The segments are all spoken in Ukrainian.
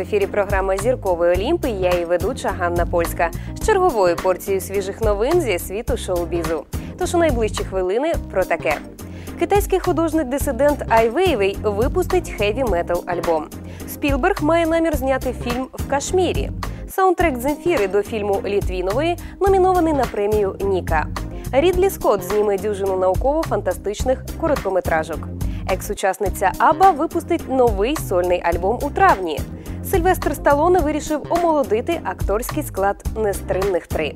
В ефірі програма Зіркової Олімпи. Я її ведуча Ганна Польська з черговою порцією свіжих новин зі світу шоу-бізу. Тож у найближчі хвилини про таке. Китайський художник-дисидент Ай Вейвей випустить хеві метал альбом. Спілберг має намір зняти фільм в Кашмірі. Саундтрек Земфіри до фільму Літвінової номінований на премію Ніка. Рідлі Скотт зніме дюжину науково-фантастичних короткометражок. Екс-учасниця Аба випустить новий сольний альбом у травні. Сильвестр Сталоне вирішив омолодити акторський склад нестримних три.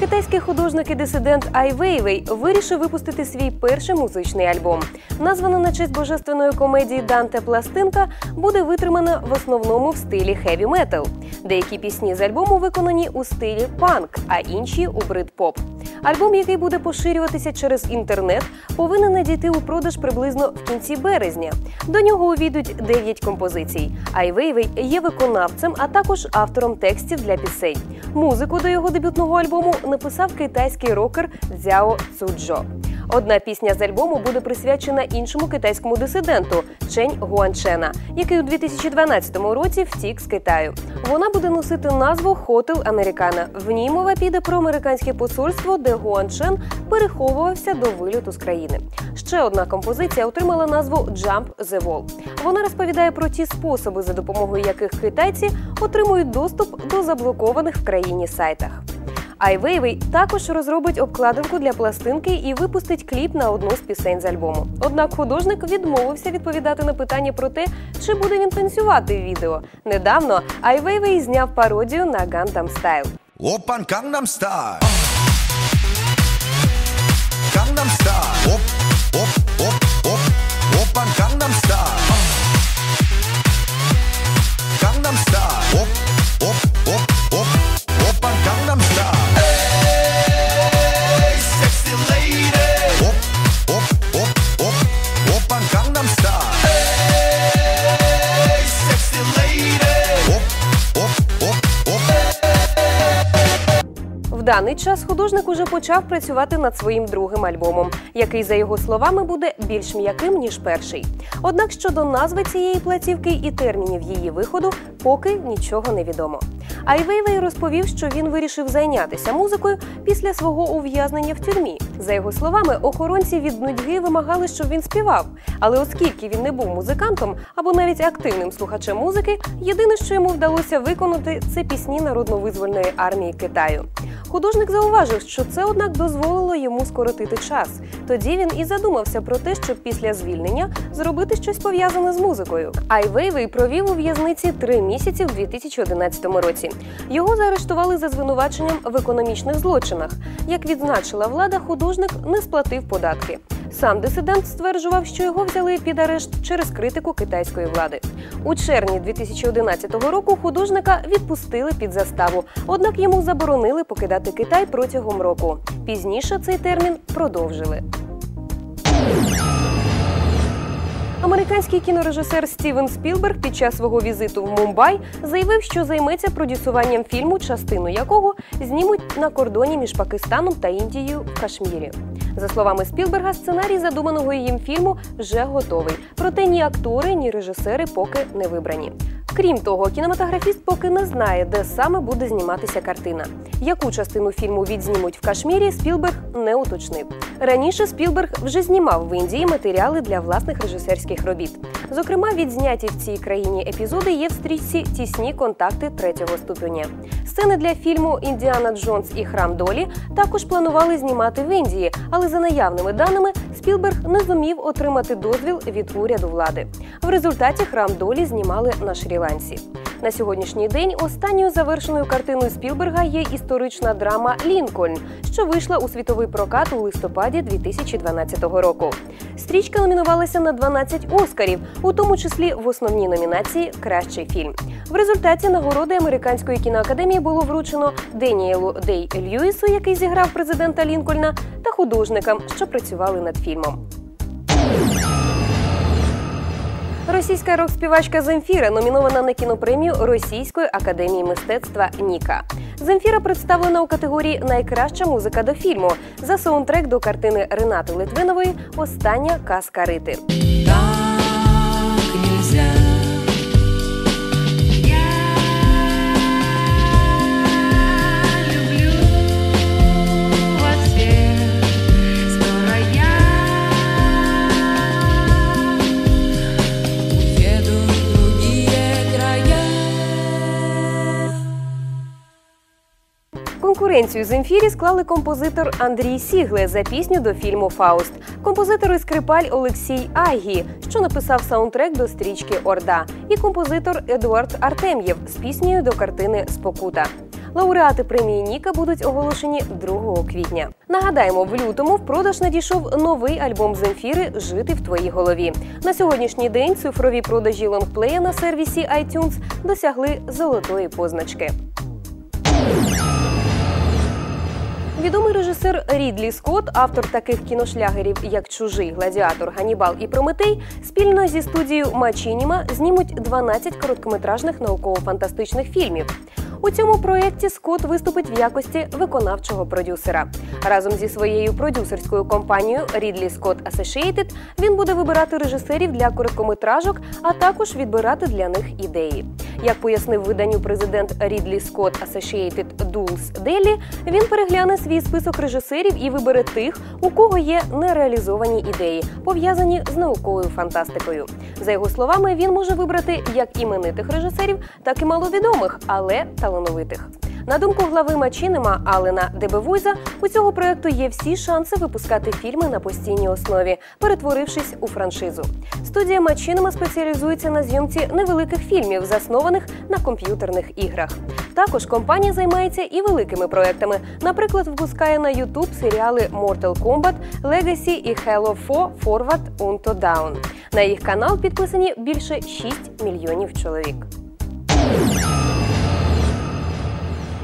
Китайський художник і дисидент Ай Вейвей вирішив випустити свій перший музичний альбом. Названа на честь божественної комедії Данте Пластинка буде витримана в основному в стилі хеві метал. Деякі пісні з альбому виконані у стилі панк, а інші у брит-поп. Альбом, який буде поширюватися через інтернет, повинен надійти у продаж приблизно в кінці березня. До нього увійдуть 9 композицій. Айвейвей є виконавцем, а також автором текстів для пісень. Музику до його дебютного альбому написав китайський рокер Цзяо Цуджо. Одна пісня з альбому буде присвячена іншому китайському дисиденту Чень Гуанчена, який у 2012 році втік з Китаю. Вона буде носити назву Хотел Американа. В ній мова піде про американське посольство, де Гуанчен переховувався до виліту з країни. Ще одна композиція отримала назву Jump the Wall. Вона розповідає про ті способи, за допомогою яких китайці отримують доступ до заблокованих в країні сайтах. Айвейвей також розробить обкладинку для пластинки і випустить кліп на одну з пісень з альбому. Однак художник відмовився відповідати на питання про те, чи буде він танцювати в відео. Недавно Айвейвей зняв пародію на Gangnam Style. Опан Gangnam Style. Gangnam Style. Даний час художник уже почав працювати над своїм другим альбомом, який, за його словами, буде більш м'яким ніж перший. Однак щодо назви цієї платівки і термінів її виходу, поки нічого не відомо. Ай Вейвей розповів, що він вирішив зайнятися музикою після свого ув'язнення в тюрмі. За його словами, охоронці від нудьги вимагали, щоб він співав. Але оскільки він не був музикантом або навіть активним слухачем музики, єдине, що йому вдалося виконати, це пісні народно-визвольної армії Китаю. Художник зауважив, що це, однак, дозволило йому скоротити час. Тоді він і задумався про те, щоб після звільнення зробити щось пов'язане з музикою. Айвейвей провів у в'язниці три місяці в 2011 році. Його заарештували за звинуваченням в економічних злочинах. Як відзначила влада, художник не сплатив податки. Сам дисидент стверджував, що його взяли під арешт через критику китайської влади. У червні 2011 року художника відпустили під заставу, однак йому заборонили покидати Китай протягом року. Пізніше цей термін продовжили. Американський кінорежисер Стівен Спілберг під час свого візиту в Мумбай заявив, що займеться продюсуванням фільму, частину якого знімуть на кордоні між Пакистаном та Індією в Кашмірі. За словами Спілберга, сценарій задуманого їм фільму вже готовий. Проте ні актори, ні режисери поки не вибрані. Крім того, кінематографіст поки не знає, де саме буде зніматися картина. Яку частину фільму відзнімуть в Кашмірі, Спілберг не уточнив. Раніше Спілберг вже знімав в Індії матеріали для власних режисерських робіт. Зокрема, відзняті в цій країні епізоди є в стрічці Тісні контакти третього ступеня. Сцени для фільму Індіана Джонс і Храм Долі також планували знімати в Індії, але за наявними даними Спілберг не зумів отримати дозвіл від уряду влади. В результаті храм долі знімали на Шрі-Ланці. На сьогоднішній день останньою завершеною картиною Спілберга є історична драма Лінкольн, що вийшла у світовий прокат у листопаді 2012 року. Стрічка номінувалася на 12 оскарів, у тому числі в основній номінації Кращий фільм. В результаті нагороди американської кіноакадемії було вручено Деніелу Дей Льюісу, який зіграв президента Лінкольна, та художникам, що працювали над фільмом. Російська рок-співачка Земфіра номінована на кінопремію Російської академії мистецтва Ніка. Земфіра представлена у категорії Найкраща музика до фільму за саундтрек до картини Ренати Литвинової Остання казка Рити. Конкуренцію Земфірі склали композитор Андрій Сігле за пісню до фільму Фауст, композитор і скрипаль Олексій Айгі, що написав саундтрек до стрічки Орда, і композитор Едуард Артем'єв з піснею до картини Спокута. Лауреати премії Ніка будуть оголошені 2 квітня. Нагадаємо, в лютому в продаж надійшов новий альбом Земфіри Жити в твоїй голові. На сьогоднішній день цифрові продажі лонгплея на сервісі iTunes досягли золотої позначки. Відомий режисер Рідлі Скотт, автор таких кіношлягерів, як Чужий, Гладіатор, Ганібал і Прометей, спільно зі студією Мачініма знімуть 12 короткометражних науково-фантастичних фільмів. У цьому проєкті Скотт виступить в якості виконавчого продюсера. Разом зі своєю продюсерською компанією Ridley Scott Associated він буде вибирати режисерів для короткометражок, а також відбирати для них ідеї. Як пояснив виданню президент Рідлі Скотт Associated Dulles Делі, він перегляне свій список режисерів і вибере тих, у кого є нереалізовані ідеї, пов'язані з науковою фантастикою. За його словами, він може вибрати як іменитих режисерів, так і маловідомих, але талановитих. На думку глави Мачінема Алена Дебевуйза, у цього проекту є всі шанси випускати фільми на постійній основі, перетворившись у франшизу. Студія Мачінема спеціалізується на зйомці невеликих фільмів, заснованих на комп'ютерних іграх. Також компанія займається і великими проектами. Наприклад, випускає на YouTube серіали Mortal Kombat, Legacy і Halo 4 Forward Unto Down. На їх канал підписані більше 6 мільйонів чоловік.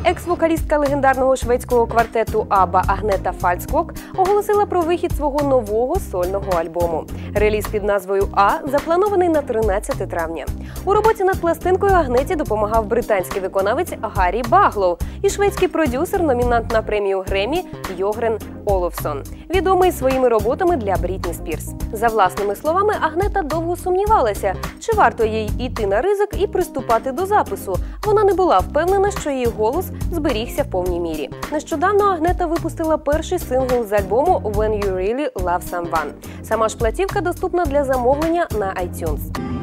Екс-вокалістка легендарного шведського квартету Аба Агнета Фальцкок оголосила про вихід свого нового сольного альбому. Реліз під назвою А запланований на 13 травня. У роботі над пластинкою Агнеті допомагав британський виконавець Гаррі Баглоу і шведський продюсер, номінант на премію Гремі Йогрен Оловсон, відомий своїми роботами для Брітні Спірс. За власними словами, Агнета довго сумнівалася, чи варто їй іти на ризик і приступати до запису. Вона не була впевнена, що її голос зберігся в повній мірі. Нещодавно Агнета випустила перший сингл з альбому «When You Really Love Someone». Сама ж платівка доступна для замовлення на iTunes.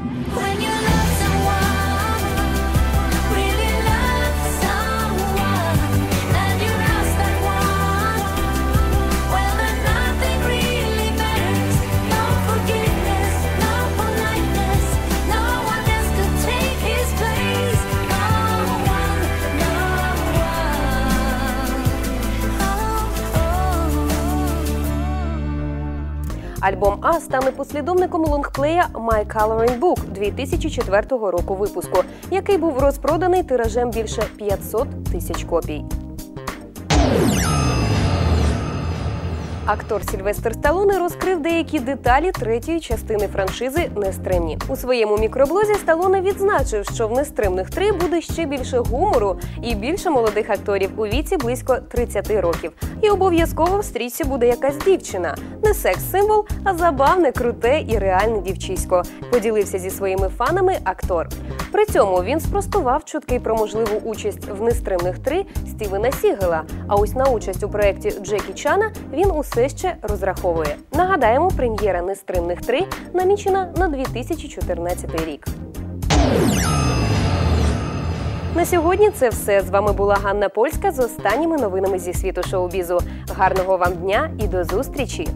Альбом А стане послідовником лонгплея My Coloring Book 2004 року випуску, який був розпроданий тиражем більше 500 тисяч копій. Актор Сільвестр Сталоне розкрив деякі деталі третьої частини франшизи Нестримні. У своєму мікроблозі Сталоне відзначив, що в Нестримних 3 буде ще більше гумору і більше молодих акторів у віці близько 30 років. І обов'язково в стрічці буде якась дівчина. Не секс-символ, а забавне, круте і реальне дівчисько. Поділився зі своїми фанами актор. При цьому він спростував чутки про можливу участь в нестримних 3 Стівена Сігела. А ось на участь у проєкті Джекі Чана він усе ще розраховує. Нагадаємо, прем'єра нестримних 3 намічена на 2014 рік. На сьогодні це все. З вами була Ганна Польська з останніми новинами зі світу шоу-бізу. Гарного вам дня і до зустрічі!